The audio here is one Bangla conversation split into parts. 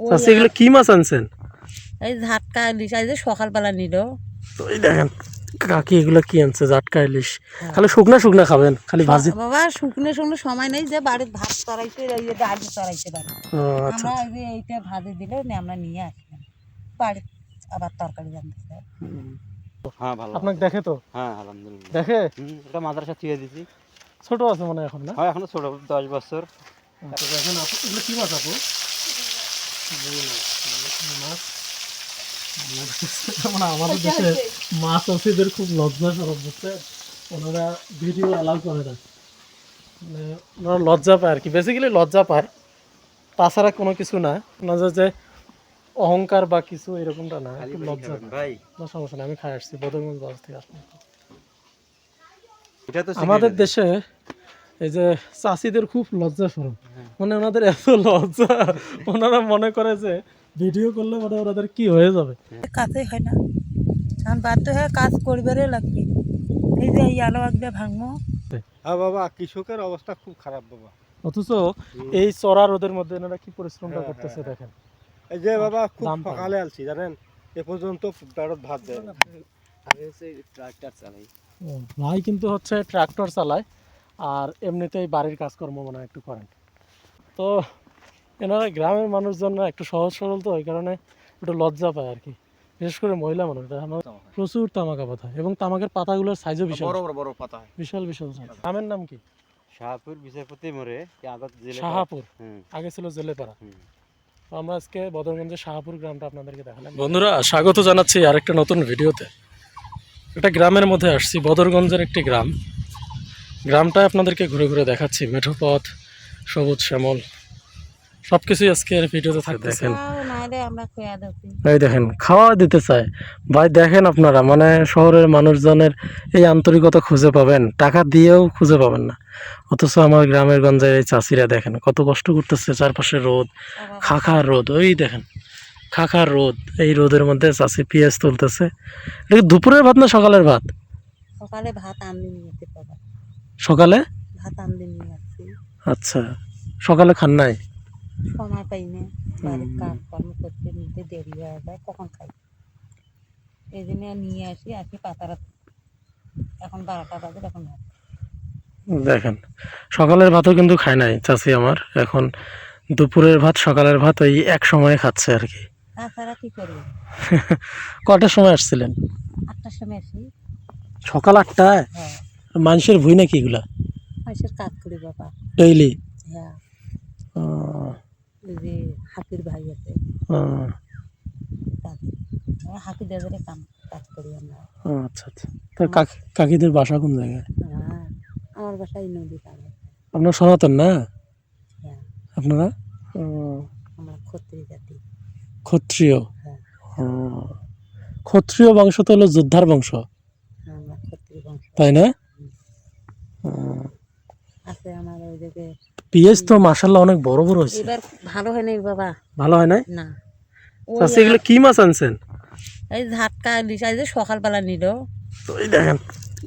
ওই চাষি এগুলো কি মাছ আনছেন? এই ঝাটকা ইলিশ আজ সকালবেলা নিল। তো এই দেখেন কাকি এগুলো কি আনছে জাটকা ইলিশ? খালি শুকনা শুকনা খাবেন খালি ভাজি বাবা শুকনো শুকনো সময় নেই যে বাড়ির ভাত চড়াইতে এই যে ডাল চড়াইতে পারি। আচ্ছা। আমরা এই যে এইটা ভাজি দিলে আমরা নিয়ে বাড়ি আবার তরকারি জানতে হ্যাঁ ভালো। আপনাকে দেখে তো? হ্যাঁ আলহামদুলিল্লাহ। দেখে? এটা মাদ্রাসা থুয়ে দিছি। ছোট আছে মনে হয় এখন না? হ্যাঁ এখনও ছোট দশ বছর। আচ্ছা, দেখেন এগুলো কি মাছ আপু? আমাদের দেশে মাছ খুব লজ্জা ওনারা ভিডিও করে না ওনারা লজ্জা পায় আর কি বেসিক্যালি লজ্জা পায় তাছাড়া কোনো কিছু না ওনাদের যে অহংকার বা কিছু এরকমটা না লজ্জা। ভাই সমস্যা নেই আমি খাই আসছি বদরগঞ্জ থেকে আসলাম আমাদের দেশে এই যে চাষিদের খুব লজ্জা সরব মানে ওনাদের এত লজ্জা ওনারা মনে করে যে ভিডিও করলে মানে ওনাদের কি হয়ে যাবে। কাছে হয় না। কারণ বাধ্য হয়ে কাজ করবারে লাগবে। এই যে এই আলো ভাঙবো। হ্যাঁ বাবা কৃষকের অবস্থা খুব খারাপ বাবা। অথচ এই চড়া রোদের মধ্যে এনারা কি পরিশ্রমটা হ্যাঁ, করতেছে হ্যাঁ, দেখেন। এই যে বাবা খুব সকালে আলছি জানেন? এ পর্যন্ত পেটত ভাত দেয় না। আমি হচ্ছে ট্রাক্টর চালাই। ভাই কিন্তু হচ্ছে ট্রাক্টর চালায়। আর এমনিতেই বাড়ির কাজকর্ম মনে হয় একটু করেন। তো এনারা গ্রামের মানুষজন না একটু সহজ সরল তো ওই কারণে একটু লজ্জা পায় আর কি। বিশেষ করে মহিলা মানুষ প্রচুর তামাকা পাতা এবং তামাকের পাতাগুলোর সাইজও বিশাল। বড় বড় বড় পাতা বিশাল বিশাল। গ্রামের নাম কি? শাহপুর বিচারপতি মোড়ে কি আগত জেলে শাহাপুর? আগে ছিল জেলেপাড়া তো আমরা আজকে বদরগঞ্জের শাহপুর গ্রামটা আপনাদেরকে দেখালাম। বন্ধুরা স্বাগত জানাচ্ছি আরেকটা নতুন ভিডিওতে। একটা গ্রামের মধ্যে আসছি বদরগঞ্জের একটি গ্রাম। গ্রামটা আপনাদেরকে ঘুরে ঘুরে দেখাচ্ছি। মেঠো পথ সবুজ শ্যামল সব কিছুই আজকে এর ভিডিওতে থাকতে দেখেন। এই দেখেন খাওয়া দিতে চায়। ভাই দেখেন আপনারা মানে শহরের মানুষজনের এই আন্তরিকতা খুঁজে পাবেন টাকা দিয়েও খুঁজে পাবেন না। অথচ আমার গ্রামের গঞ্জের এই চাষিরা দেখেন কত কষ্ট করতেছে চারপাশে রোদ খাখার রোদ ওই দেখেন খাখার রোদ এই রোদের মধ্যে চাষি পেঁয়াজ তুলতেছে। এটা দুপুরের ভাত না সকালের ভাত? সকালে ভাত বাবা সকালে? ভাত আনতে নিয়ে যাচ্ছি। আচ্ছা সকালে খান নাই? সময় পাই না বাড়ির কাজ করতে নিতে দেরি হয়ে যায় কখন খাই? এই জন্য নিয়ে আসি আসি পাতারা। এখন বারোটা বাজে এখন ভাত। দেখেন সকালের ভাতও কিন্তু খায় নাই চাষি আমার। এখন দুপুরের ভাত সকালের ভাত ওই এক সময়ে খাচ্ছে আর কি। তাছাড়া কি করব? কটার সময় আসছিলেন? আটটার সময় আসি। সকাল আটটায়? হ্যাঁ। মানুষের ভুই নাকি এগুলা? মানুষের কাজ করি বাবা। ডেইলি? হ্যাঁ। যে হাতির ভাই আছে। আমরা কাম কাজ করি আমরা। আচ্ছা আচ্ছা। তো কাকি কাকিদের বাসা কোন জায়গায়? হ্যাঁ আমার বাসায় নদী পার আপনার সনাতন না? হ্যাঁ। আপনারা? আমরা ক্ষত্রিয় জাতি। ক্ষত্রিয়? হ্যাঁ। ক্ষত্রিয় বংশ তো হলো যোদ্ধার বংশ। ক্ষত্রিয় বংশ। তাই না? আছে আমার ওই দিকে পেঁয়াজ তো মাসাল্লাহ অনেক বড় বড় হয়েছে। এবার ভালো হয় নাই বাবা। ভালো হয় নাই? না। চাষি এগুলো কি মাছ আনছেন? এই ঝাটকা ইলিশ আজ সকালবেলা নিল। তো এই দেখেন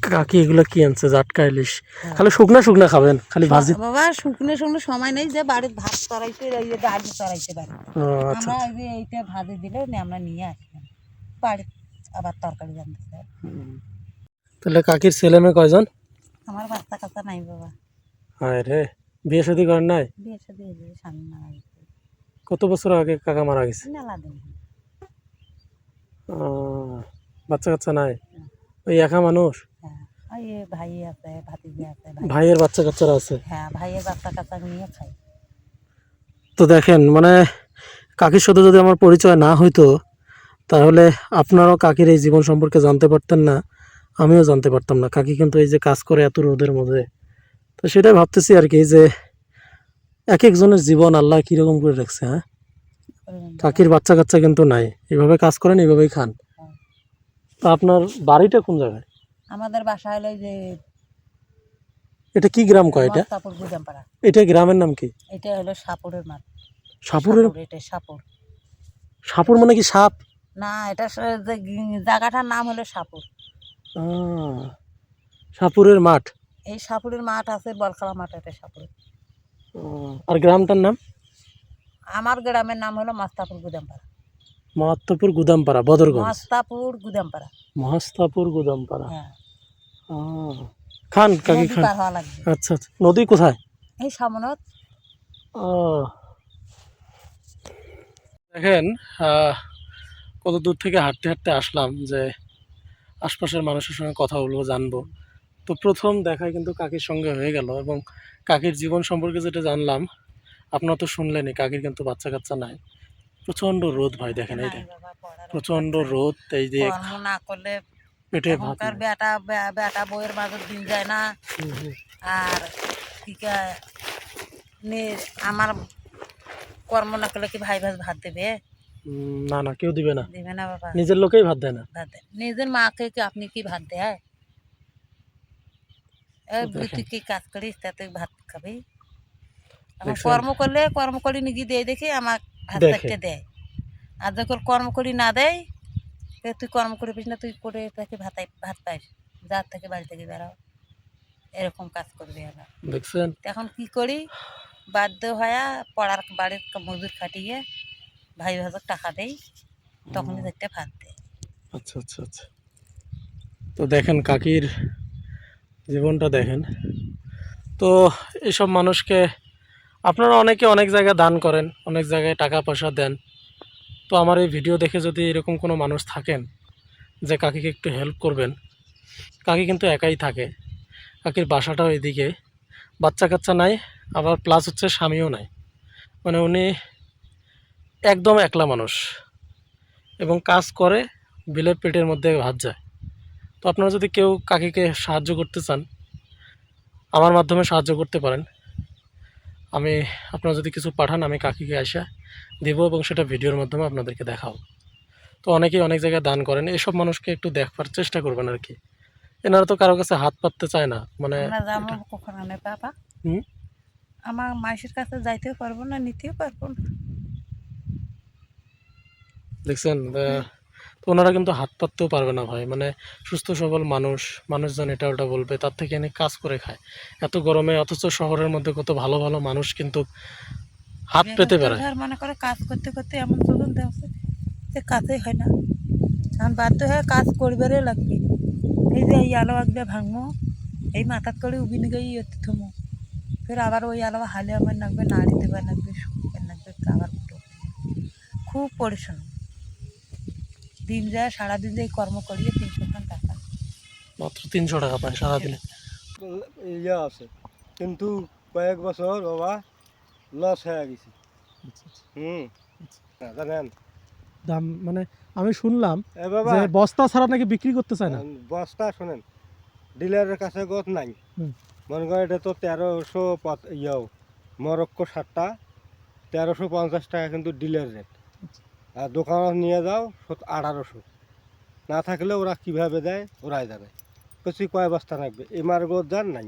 কাকি এগুলো কি আনছে জাটকা ইলিশ। খালি শুকনা শুকনা খাবেন খালি ভাজি। বাবা শুকনো শুকনো সময় নেই যে বাড়ির ভাত চড়াইতে এই যে ডাল চড়াইতে পারি। আচ্ছা। আমরা এই যে এইটা ভাজি দিলে আমরা নিয়ে বাড়ি আবার তরকারি তাহলে কাকির ছেলে মেয়ে কয়জন? আমার বাচ্চা কাচ্চা নাই বাবা। হায় রে বিয়ে শাদী করেন নাই? বিয়ে এই যে স্বামী মারা গেছে। কত বছর আগে কাকা মারা গেছে? মেলা দিন বাচ্চা কাচ্চা নাই? ওই একা মানুষ? হ্যাঁ ওই ভাই আছে ভাতিজি আছে ভাইয়ের বাচ্চা কাচ্চারা আছে? হ্যাঁ ভাইয়ের বাচ্চা কাচ্চা নিয়ে খাই তো দেখেন মানে কাকির সাথে যদি আমার পরিচয় না হইতো তাহলে আপনারাও কাকির এই জীবন সম্পর্কে জানতে পারতেন না। আমিও জানতে পারতাম না। কাকি কিন্তু এই যে কাজ করে এত রোদের মধ্যে। তো সেটাই ভাবতেছি আর কি যে এক একজনের জীবন আল্লাহ কীরকম করে রাখছে হ্যাঁ? কাকির বাচ্চা কাচ্চা কিন্তু নাই। এইভাবে কাজ করেন এইভাবেই খান। তা আপনার বাড়িটা কোন জায়গায়? আমাদের বাসা হলো যে এটা কি গ্রাম কয় এটা? সাপুর গুদামপাড়া। এটা গ্রামের নাম কি? এটা হলো সাপুরের মাঠ। সাপুরের সাপুর, এটা সাপুর। সাপুর মানে কি সাপ? না এটা জায়গাটার নাম হলো সাপুর। সাপুরের মাঠ। এই সাপুরের মাঠ আছে বলখলা মাঠ এটা সাপুর আর গ্রামটার নাম? আমার গ্রামের নাম হলো মাস্তাপুর গুদামপাড়া। মহাত্মপুর গুদামপাড়া বদরগঞ্জ? মাস্তাপুর গুদামপাড়া। মহাস্তাপুর গুদামপাড়া। হ্যাঁ। খান কাকি খান? আচ্ছা আচ্ছা। নদী কোথায়? এই সামনত। দেখেন কত দূর থেকে হাঁটতে হাঁটতে আসলাম যে আশপাশের মানুষের সঙ্গে কথা বলব জানব। তো প্রথম দেখায় কিন্তু কাকির সঙ্গে হয়ে গেল এবং কাকির জীবন সম্পর্কে যেটা জানলাম আপনারা তো শুনলেনই কাকির কিন্তু বাচ্চা কাচ্চা নাই। প্রচণ্ড রোদ ভাই দেখেন এই দেখেন প্রচণ্ড রোদ এই যে না করলে পেটে ভাত বেটা বেটা বইয়ের বাজার দিন যায় না। আর কি আমার কর্ম না করলে কি ভাই ভাই ভাত দেবে? না না কেউ দিবে না। দেবে না বাবা। নিজের লোকেই ভাত দেয় না। নিজের মাকে কি আপনি কি ভাত দেয়? তুই কি কাজ করিস? তা তুই ভাত খাবি। দেখছেন? কর্ম করলে কর্ম করি নিজে দিয়ে দেখে আমার ভাত। দেয়। আর যখন কর্ম করি না দেয় তুই কর্ম করে না তুই করে তাকে ভাত ভাত পাইস। যার থেকে বাড়ি থেকে বেরাও এরকম কাজ করবে আমরা দেখছেন? এখন কি করি? বাধ্য হয়ে পড়ার বাড়ির মজুর খাটিয়ে ভাই ভাজার টাকা দেই তখনই দেখতে ভাত দেয় আচ্ছা আচ্ছা আচ্ছা। তো দেখেন কাকির জীবনটা দেখেন। তো এইসব মানুষকে আপনারা অনেকে অনেক জায়গায় দান করেন অনেক জায়গায় টাকা পয়সা দেন। তো আমার এই ভিডিও দেখে যদি এরকম কোনো মানুষ থাকেন যে কাকিকে একটু হেল্প করবেন কাকি কিন্তু একাই থাকে। কাকির বাসাটাও এদিকে। বাচ্চা কাচ্চা নাই আবার প্লাস হচ্ছে স্বামীও নাই। মানে উনি একদম একলা মানুষ এবং কাজ করে বিলের পেটের মধ্যে ভাত যায়। তো আপনারা যদি কেউ কাকিকে সাহায্য করতে চান আমার মাধ্যমে সাহায্য করতে পারেন। আমি আপনারা যদি কিছু পাঠান আমি কাকিকে আসা দেব এবং সেটা ভিডিওর মাধ্যমে আপনাদেরকে দেখাও তো অনেকেই অনেক জায়গায় দান করেন এসব মানুষকে একটু দেখবার চেষ্টা করবেন আর কি। এনারা তো কারও কাছে হাত পাততে চায় না মানে আমরা মাসের কাছে যাইতেও পারব না নিতেও পারব না। দেখছেন তো ওনারা কিন্তু হাত পাততেও পারবে না ভাই। মানে সুস্থ সবল মানুষ মানুষজন এটা ওটা বলবে তার থেকে এনে কাজ করে খায়। এত গরমে অথচ শহরের মধ্যে কত ভালো ভালো মানুষ কিন্তু হাত পেতে বেকার মনে করে কাজ করতে করতে এমন তখন দেখছে যে কাজই হয় না। এখন বাধ্য হয়ে কাজ করবারই লাগবে। এই যে এই আলো আগবে ভাঙবো এই মাথার করে উবিনে গিয়ে থমো। ফের আবার ওই আলো হালে আমার লাগবে নাড়ি দেবার লাগবে লাগবে আবার খুব পরিশ্রম। দিন যায় সারাদিন যায় কর্ম করিয়ে তিনশো টাকা। মাত্র তিনশো টাকা পায় সারাদিনে? ইয়ে আছে। কিন্তু কয়েক বছর বাবা লস হয়ে গেছে। হুম। হ্যাঁ, জানেন দাম মানে আমি শুনলাম এ বাবা। যে বস্তা ছাড়া নাকি বিক্রি করতে চায় না? বস্তা শোনেন ডিলারের কাছে গত নাই। মনে করেন এটা তো তেরোশো ইয়েও মরক্কো সাতটা তেরোশো পঞ্চাশ টাকা কিন্তু ডিলার রেট আর দোকানত নিয়ে যাও আঠারোশো। না থাকলে ওরা কীভাবে দেয়? ওরাই জানে কিছু কয় বস্তা রাখবে এমার গোদ যান নাই।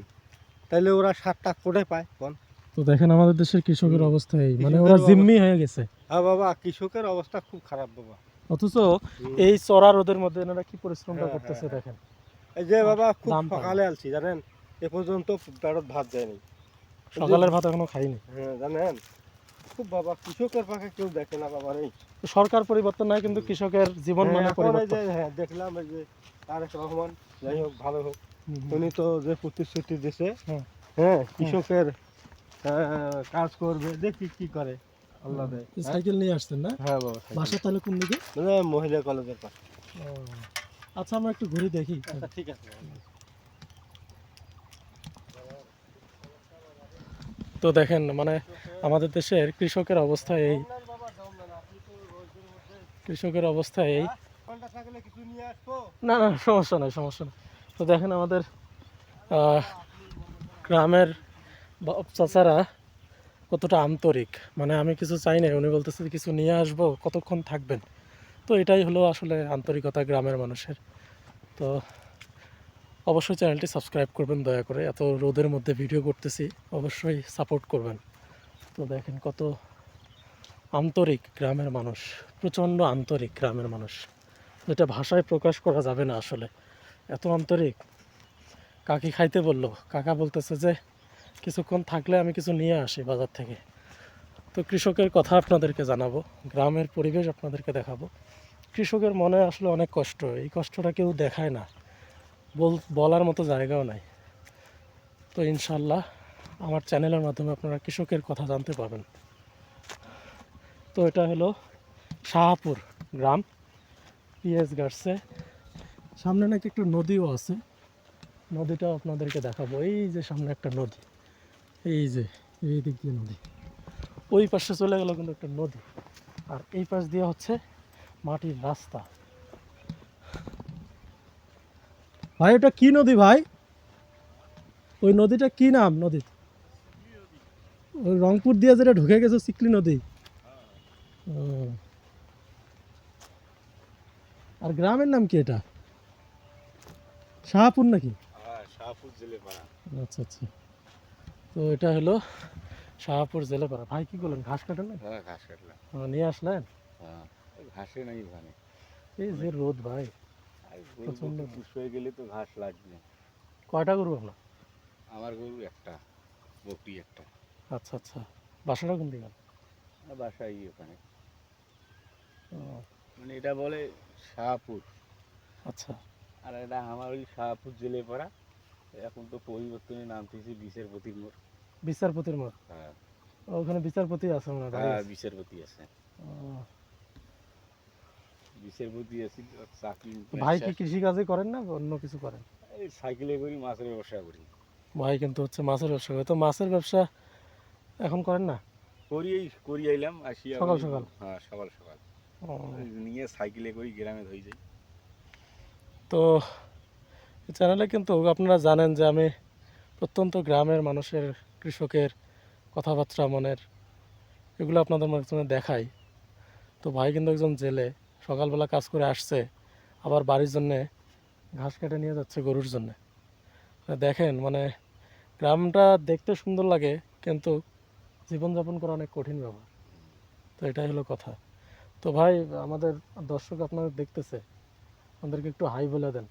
তাইলে ওরা সাতটা করে পায় কোন তো দেখেন আমাদের দেশের কৃষকের অবস্থা এই। মানে ওরা জিম্মি হয়ে গেছে। হ্যাঁ বাবা কৃষকের অবস্থা খুব খারাপ বাবা। অথচ এই চড়া রোদের মধ্যে এনারা কি পরিশ্রমটা হ্যাঁ, করতেছে হ্যাঁ, দেখেন। এই যে বাবা খুব সকালে আলছি জানেন? এ পর্যন্ত পেটত ভাত দেয়নি। সকালের ভাত এখনও খাইনি। হ্যাঁ জানেন? খুব বাবা কৃষকের পাখে কেউ দেখে না বাবা এই সরকার পরিবর্তন নয় কিন্তু কৃষকের জীবন মানে হ্যাঁ, পরিবর্তন। হ্যাঁ দেখলাম এই যে তারেক রহমান যাই হোক ভালো হোক। উনি তো যে প্রতিশ্রুতি দিছে হ্যাঁ। কৃষকের আহ, কাজ করবে দেখি কি করে আল্লাহ দেয়। সাইকেল নিয়ে আসছেন না? হ্যাঁ বাবা বাসা তাহলে কোন দিকে? মানে মহিলা কলেজের পাশে। আচ্ছা আমরা একটু ঘুরে দেখি। আচ্ছা ঠিক আছে। তো দেখেন মানে আমাদের দেশের কৃষকের অবস্থা এই। কৃষকের অবস্থা এই। না না, সমস্যা নাই সমস্যা নাই। তো দেখেন আমাদের গ্রামের চাচারা কতটা আন্তরিক। মানে আমি কিছু চাই না উনি বলতেছে কিছু নিয়ে আসব, কতক্ষণ থাকবেন। তো এটাই হলো আসলে আন্তরিকতা গ্রামের মানুষের। তো অবশ্যই চ্যানেলটি সাবস্ক্রাইব করবেন, দয়া করে। এত রোদের মধ্যে ভিডিও করতেছি, অবশ্যই সাপোর্ট করবেন। তো দেখেন কত আন্তরিক গ্রামের মানুষ, প্রচণ্ড আন্তরিক গ্রামের মানুষ। যেটা ভাষায় প্রকাশ করা যাবে না আসলে। এত আন্তরিক। কাকি খাইতে বলল, কাকা বলতেছে যে, কিছুক্ষণ থাকলে আমি কিছু নিয়ে আসি বাজার থেকে। তো কৃষকের কথা আপনাদেরকে জানাব, গ্রামের পরিবেশ আপনাদেরকে দেখাবো। কৃষকের মনে আসলে অনেক কষ্ট, এই কষ্টটা কেউ দেখায় না। বলার মতো জায়গাও নাই। তো ইনশাল্লাহ আমার চ্যানেলের মাধ্যমে আপনারা কৃষকের কথা জানতে পাবেন তো এটা হলো শাহপুর গ্রাম, পিএস গার্সে সামনে নাকি একটা নদীও আছে। নদীটাও আপনাদেরকে দেখাবো। এই যে সামনে একটা নদী, এই যে, এই দিক দিয়ে নদী। ওই পাশে চলে গেল কিন্তু একটা নদী। আর এই পাশ দিয়ে হচ্ছে মাটির রাস্তা। ভাই ওটা কি নদী ভাই? ওই নদীটা কি নাম নদী ওই রংপুর দিয়ে যেটা ঢুকে গেছে চিকলি নদী। আর গ্রামের নাম কি এটা? শাহপুর নাকি? হ্যাঁ আচ্ছা আচ্ছা। তো এটা হলো শাহপুর জেলেপাড়া। ভাই কি করলেন? ঘাস কাটেন না হ্যাঁ ঘাস কাটলাম। নিয়ে আসলেন? হ্যাঁ ঘাসে নাই ওখানে। এই যে রোদ ভাই। আর গরু হয়ে গেলে তো ঘাস লাগবে। কয়টা করব আপনার? আমার গরু একটা বকরি একটা। আচ্ছা আচ্ছা। বাসাটা কোন দিকে? আর বাসাই ওখানে। মানে এটা বলে শাহপুর। আচ্ছা। আর এটা আমার ওই শাহপুর জেলে পাড়া। এখন তো পরিবর্তনে নাম দিয়েছে বিচারপতির মোড়। বিচারপতির মোড়? হ্যাঁ। ওখানে বিচারপতি আছে বাড়ি হ্যাঁ বিচারপতি আছে ও, বিচারপতি আছে চাকরি তো ভাই কি কৃষি কাজই করেন না অন্য কিছু করেন? এই সাইকেলে করি মাছের ব্যবসা করি। ভাই কিন্তু হচ্ছে মাছের ব্যবসা করে। তো মাছের ব্যবসা এখন করেন না? করি এই করি আইলাম আসিয়া সকাল সকাল? হ্যাঁ সকাল সকাল। নিয়ে সাইকেলে করি গ্রামে ধরে যাই। তো চ্যানেলে কিন্তু আপনারা জানেন যে আমি প্রত্যন্ত গ্রামের মানুষের কৃষকের কথাবার্তা মনের এগুলো আপনাদের মাধ্যমে দেখাই। তো ভাই কিন্তু একজন জেলে। সকালবেলা কাজ করে আসছে আবার বাড়ির জন্যে ঘাস কেটে নিয়ে যাচ্ছে গরুর জন্যে। দেখেন মানে গ্রামটা দেখতে সুন্দর লাগে কিন্তু জীবনযাপন করা অনেক কঠিন ব্যাপার। তো এটাই হলো কথা। তো ভাই আমাদের দর্শক আপনাদের দেখতেছে আমাদেরকে একটু হাই বলে দেন।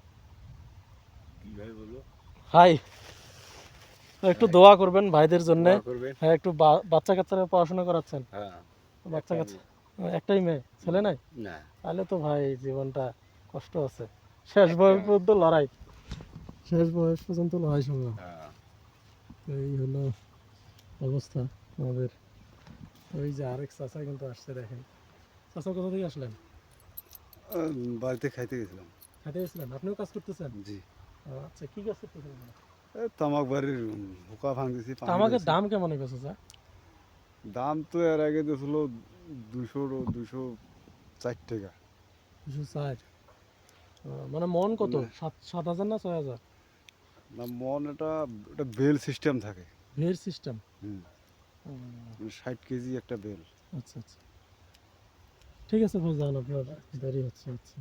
হাই। একটু দোয়া করবেন ভাইদের জন্য। হ্যাঁ একটু বাচ্চা কাচ্চারা পড়াশোনা করাচ্ছেন। হ্যাঁ বাচ্চা কাচ্চা একটাই মেয়ে ছেলে নাই? না। তাহলে তো ভাই জীবনটা কষ্ট আছে। শেষ বয়স পর্যন্ত লড়াই। শেষ বয়স পর্যন্ত লড়াই সংগ্রাম। হ্যাঁ। এই হলো অবস্থা আমাদের। ওই যে আরেক চাচা কিন্তু আসছে দেখেন। চাচা কোথা থেকে আসলেন? বাড়িতে খাইতে গেছিলাম। খাইতে গেছিলেন? আপনিও কাজ করতেছেন? জি। আচ্ছা কি কাজ করতেছেন এই তামাক বাড়ির হুকা ভাঙতেছি আমাকে দাম কেমন গেছে স্যার দাম তো এর আগে দিয়েছিল দুশো দুশো চার টাকা। দুশো ষাট। মানে মন কত? সাত সাত হাজার না ছয় হাজার? না মন এটা এটা বেল সিস্টেম থাকে। ভের সিস্টেম? হুম। মানে ষাট কেজি একটা বেল। আচ্ছা আচ্ছা। ঠিক আছে ভাই যান আপনার দেরি হচ্ছে আচ্ছা।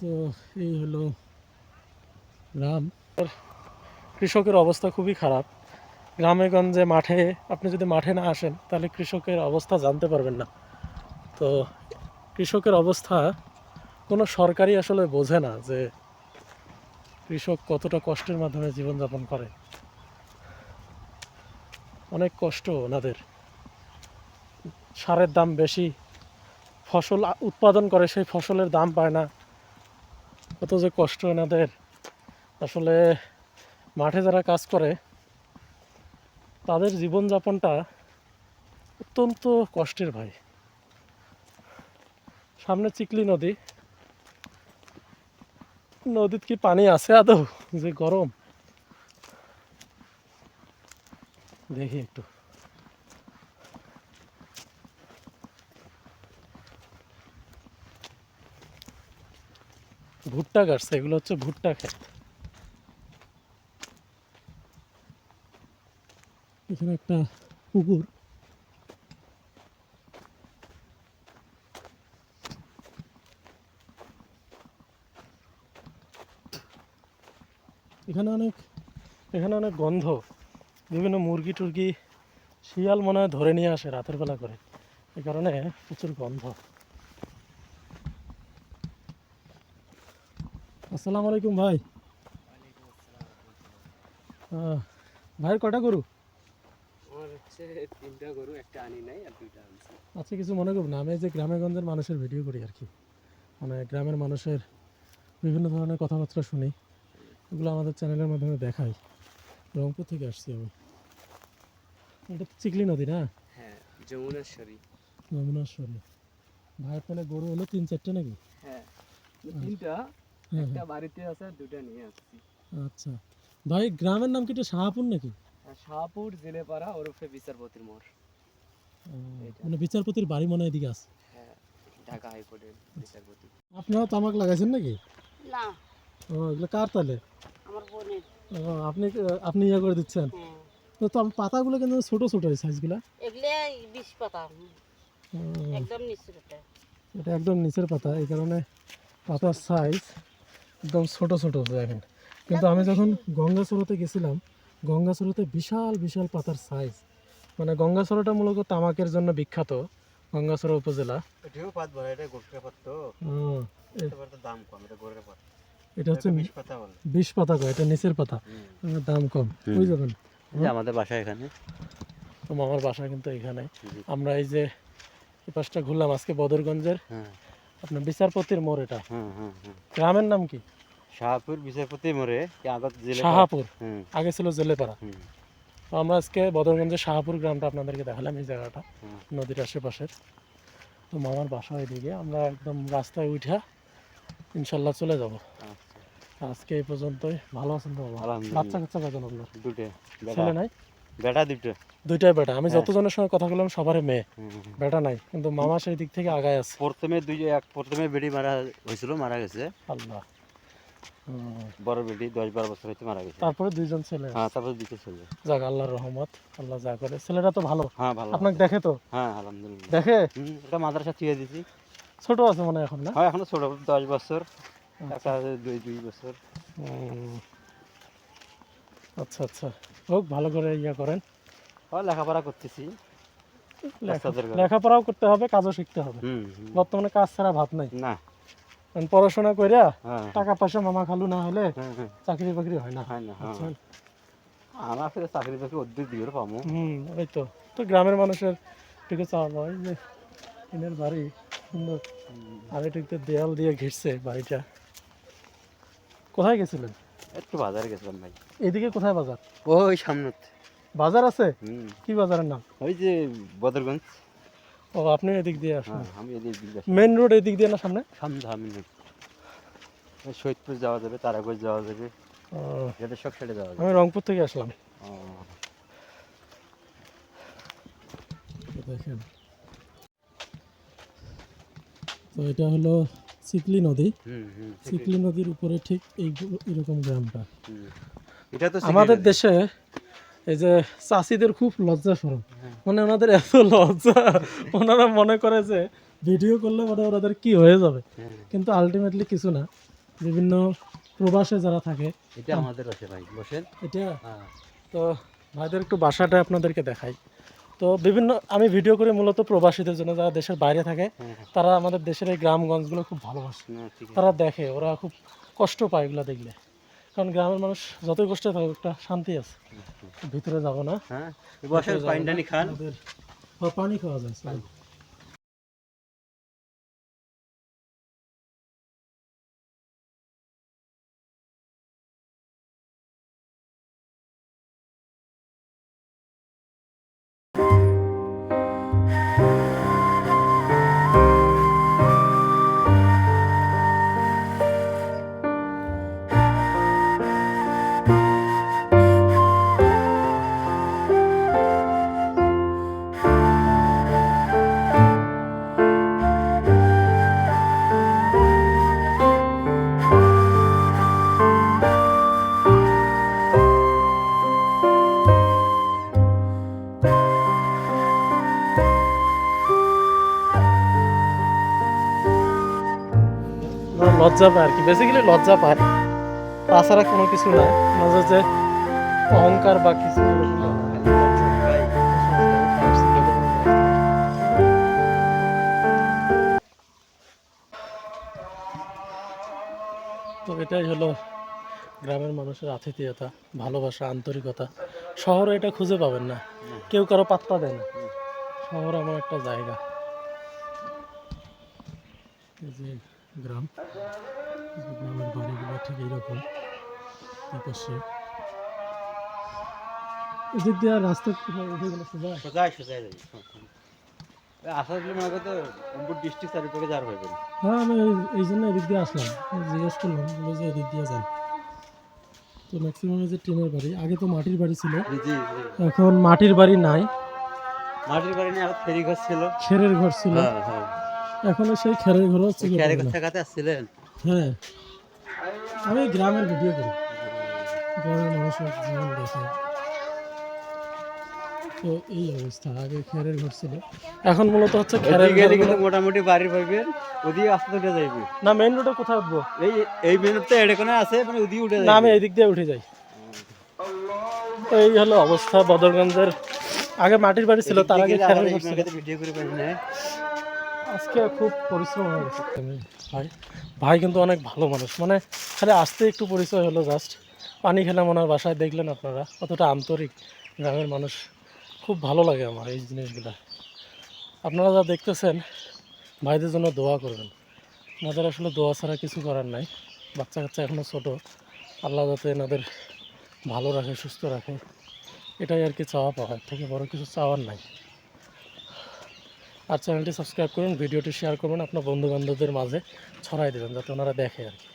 তো এই হলো গ্রাম কৃষকের অবস্থা খুবই খারাপ। গ্রামে গঞ্জে মাঠে আপনি যদি মাঠে না আসেন, তাহলে কৃষকের অবস্থা জানতে পারবেন না। তো কৃষকের অবস্থা কোনো সরকারই আসলে বোঝে না যে কৃষক কতটা কষ্টের মাধ্যমে জীবনযাপন করে। অনেক কষ্ট ওনাদের। সারের দাম বেশি, ফসল উৎপাদন করে, সেই ফসলের দাম পায় না। কত যে কষ্ট এনাদের আসলে মাঠে যারা কাজ করে তাদের জীবনযাপনটা অত্যন্ত কষ্টের ভাই। সামনে চিকলি নদী। নদীত কি পানি আছে আদৌ? যে গরম। দেখি একটু। ভুট্টা গাছ, এগুলো হচ্ছে ভুট্টা ক্ষেত। এখানে একটা পুকুর। এখানে অনেক এখানে অনেক গন্ধ। বিভিন্ন মুরগি টুরগি, শিয়াল মনে হয় ধরে নিয়ে আসে রাতের বেলা করে। এই কারণে প্রচুর গন্ধ। আসসালামু আলাইকুম ভাই। ভাইয়ের কটা গরু? একটা আনি নাই আর দুইটা আনছি আচ্ছা কিছু মনে করবেন না, আমি যে গ্রামে গঞ্জের মানুষের ভিডিও করি আর কি। মানে গ্রামের মানুষের বিভিন্ন ধরনের কথাবার্তা শুনি ওগুলো আমাদের চ্যানেলের মাধ্যমে দেখাই। রংপুর থেকে আসছি আমি। এটা তো চিকলি নদী না? হ্যাঁ যমুনেশ্বরী। যমুনাশ্বরী। ভাইয়ের তাহলে গরু হলো তিন চারটে নাকি? হ্যাঁ তিনটা হ্যাঁ একটা হ্যাঁ। বাড়িতে আছে দুটা নিয়ে আসছি। আচ্ছা। ভাই গ্রামের নাম কি এটা শাহাপুর নাকি? আর শাহপুর জেলেপাড়া ওরফে বিচারপতির মোড়। মানে বিচারপতির বাড়ি মনে এদিকে আছে। হ্যাঁ ঢাকা হাইকোর্টের বিচারপতি। আপনারাও তামাক লাগাইছেন নাকি? না। ও এগুলো কার তাহলে আমার বোনের। ও, আপনি আপনি ইয়ে করে দিচ্ছেন। তো তো পাতাগুলো কিন্তু ছোট ছোট এই সাইজগুলো। এগুলো বিষ পাতা। একদম নিচুর এটা একদম নিচের পাতা এই কারণে পাতার সাইজ একদম ছোট ছোট দেখেন কিন্তু আমি যখন গঙ্গাচড়াতে গেছিলাম গঙ্গাচড়াতে বিশাল বিশাল পাতার সাইজ মানে গঙ্গাচড়াটা মূলত তামাকের জন্য বিখ্যাত গঙ্গাচড়া উপজেলা। এটাও পাত বলে এটা গোটকা পাত তো। হুম, এটা দাম কম এটা পাত। এটা হচ্ছে বিশ পাতা বলে। বিশ পাতা কয় এটা নিচের পাতা। দাম কম হুম। বুঝে যাবেন যে আমাদের বাসা এখানে। তো মামার বাসা কিন্তু এখানে। আমরা এই যে এই পাশটা ঘুরলাম আজকে বদরগঞ্জের। হ্যাঁ। আপনার বিচারপতির মোড় এটা। হুম হুম হুম। গ্রামের নাম কি? শাহপুর বিচারপতি মোড়ে কি শাহাপুর। আগে ছিল জেলেপাড়া। হুম। তো আমরা আজকে বদরগঞ্জের শাহাপুর গ্রামটা আপনাদেরকে দেখালাম এই জায়গাটা নদীর আশেপাশের। তো মামার বাসা এদিকে আমরা একদম রাস্তায় উঠা ইনশাল্লাহ চলে যাব। আচ্ছা। আজকে এই পর্যন্তই ভালো আছেন তো বাচ্চা কাচ্চা কজন আপনার? দুটো ছেলে নাই? বেটা দুটো দুইটাই বেটা। আমি হ্যাঁ। যতজনের সঙ্গে কথা বললাম সবারই মেয়ে। বেটা নাই কিন্তু মামা সেই দিক থেকে আগায় আছে। প্রথমে দুই এক প্রথমে বেটি মারা হয়েছিল মারা গেছে। আল্লাহ। বড় বেটি দশ বারো বছর হইতে মারা গেছে। তারপরে দুইজন ছেলে হ্যাঁ তারপর ছিল। যাক আল্লাহর রহমত আল্লাহ যা করে। ছেলেটা তো ভালো। হ্যাঁ ভালো। আপনাকে দেখে তো? হ্যাঁ আলহামদুলিল্লাহ। দেখে? এটা মাদ্রাসা দিছি। ছোট আছে মনে এখন না? হ্যাঁ এখনও ছোট দশ বছর। একটা আছে দুই দুই বছর। আচ্ছা আচ্ছা। হোক ভালো করে ইয়া করেন। লেখাপড়া করতেছি। লেখাপড়াও করতে হবে কাজও শিখতে হবে। বর্তমানে কাজ ছাড়া ভাব নাই। না। পড়াশোনা কইরা হ্যাঁ টাকা পয়সা মামা খালু না হলে হ্যাঁ হ্যাঁ। চাকরি বাকরি হয় না। হয় না হ্যাঁ? আমার ফের চাকরি বাকরি অর্ধেক দিয়ে পাবো হুম ওই তো। তো গ্রামের মানুষের চাওয়া যে বাড়ি সুন্দর। আর এটিতে দেয়াল দিয়ে ঘিরছে বাড়িটা। কোথায় গেছিলেন? একটু বাজারে গেছিলাম ভাই। এদিকে কোথায় বাজার? ওই সামনে বাজার আছে? হুম। কি বাজারের নাম? ওই যে বদরগঞ্জ। ও আপনি এদিক দিয়ে আসেন। হ্যাঁ আমি এদিকে। মেন রোড এদিক দিয়ে না সামনে? সামনে ওই যাওয়া যাবে তারাগঞ্জ যাওয়া যাবে। সব সাইডে যাওয়া যাবে। আমি রংপুর থেকে আসলাম। দেখেন। তো এটা হলো চিকলি নদী। চিকলি নদীর উপরে ঠিক এই এরকম গ্রামটা। এটা তো আমাদের দেশে এই যে চাষিদের খুব লজ্জা সরম। মানে ওনাদের এত লজ্জা। ওনারা মনে করে যে ভিডিও করলে মানে ওনাদের কি হয়ে যাবে। হ্যাঁ, কিন্তু আলটিমেটলি কিছু না। বিভিন্ন প্রবাসে যারা থাকে। এটা আমাদের আছে ভাই। বসেন। এটা? হ্যাঁ। তো ভাইদের একটু বাসাটা আপনাদেরকে দেখাই। তো বিভিন্ন আমি ভিডিও করি মূলত প্রবাসীদের জন্য। যারা দেশের বাইরে থাকে হ্যাঁ, হ্যাঁ। তারা আমাদের দেশের এই গ্রামগঞ্জগুলো খুব ভালোবাসে। তারা দেখে ওরা খুব কষ্ট পায় এগুলো দেখলে। কারণ গ্রামের মানুষ যতই কষ্টে থাকুক একটা শান্তি আছে। ভিতরে যাব না। হ্যাঁ বসেন যাব পানি না। টানি খান। পানি খাওয়া যায় লজ্জা পায় আর কি। বেসিক্যালি লজ্জা পায়। তাছাড়া কোনো কিছু না মাঝে যে অহংকার বা কিছু তো এটাই হলো গ্রামের মানুষের আতিথেয়তা, ভালোবাসা, আন্তরিকতা। শহরে এটা খুঁজে পাবেন না। কেউ কারও পাত্তা দেয় না। শহর এমন একটা জায়গা। যে গ্রাম। গ্রামের বাড়িগুলো ঠিক এইরকম। পাশে। এদিক দিয়ে রাস্তা সোজা। আসার জন্য মনে করতে রংপুর ডিস্ট্রিক্ট যার হয়ে গেল। হ্যাঁ আমি এই- জন্য এদিক দিয়ে আসলাম। জিজ্ঞেস করলাম বলে যে এদিক দিয়ে যান। তো ম্যাক্সিমাম যে টিনের বাড়ি আগে তো মাটির বাড়ি ছিল। এখন মাটির বাড়ি নাই। মাটির বাড়ি নিয়ে এখন ফেরি ঘর ছিল। খেরের ঘর ছিল। হ্যাঁ হ্যাঁ। এখনও সেই খেরের ঘর হচ্ছে ক্যারে পাবে থাকাতে আসছিলেন? হ্যাঁ। আমি গ্রামের ভিডিও করি। গ্রামের মানুষের জীবন দেখে। তো এই অবস্থা আগে খেরের ঘর ছিল। এখন মূলত হচ্ছে খেরের গেলে কিন্তু মোটামুটি বাড়ি পাইবেন ওদিকে আস্তে উঠে যাইবে। না মেইন রোডে কোথায় উঠবো? এই এই মিনিটটা এড়ে কোনে আছে মানে ওদিকে উঠে না আমি যাইবে। এই দিক দিয়ে উঠে যাই। তো এই হলো অবস্থা বদরগঞ্জের। আগে মাটির বাড়ি ছিল তার আগে খেরের ঘর ভিডিও করে পাইছি না আজকে খুব পরিশ্রম হয়ে গেছে। ভাই ভাই কিন্তু অনেক ভালো মানুষ। মানে খালি আসতে একটু পরিচয় হলো জাস্ট পানি খেলাম ওনার বাসায় দেখলেন আপনারা। কতটা আন্তরিক গ্রামের মানুষ। খুব ভালো লাগে আমার এই জিনিসগুলো। আপনারা যা দেখতেছেন, ভাইদের জন্য দোয়া করবেন। এনাদের আসলে দোয়া ছাড়া কিছু করার নাই। বাচ্চা কাচ্চা এখনও ছোটো। আল্লাহ যাতে এনাদের ভালো রাখে, সুস্থ রাখে। এটাই আর কি চাওয়া পাওয়া থেকে বড় কিছু চাওয়ার নাই। আর চ্যানেলটি সাবস্ক্রাইব করুন ভিডিওটি শেয়ার করুন আপনার বন্ধু বান্ধবদের মাঝে ছড়াই দেবেন যাতে ওনারা দেখে আর কি।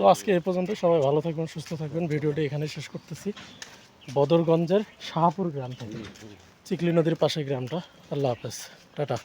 তো আজকে এই পর্যন্ত সবাই ভালো থাকবেন সুস্থ থাকবেন। ভিডিওটি এখানে শেষ করতেছি। বদরগঞ্জের শাহপুর গ্রাম থেকে চিকলি নদীর পাশে গ্রামটা। আল্লাহ হাফেজ। টাটা।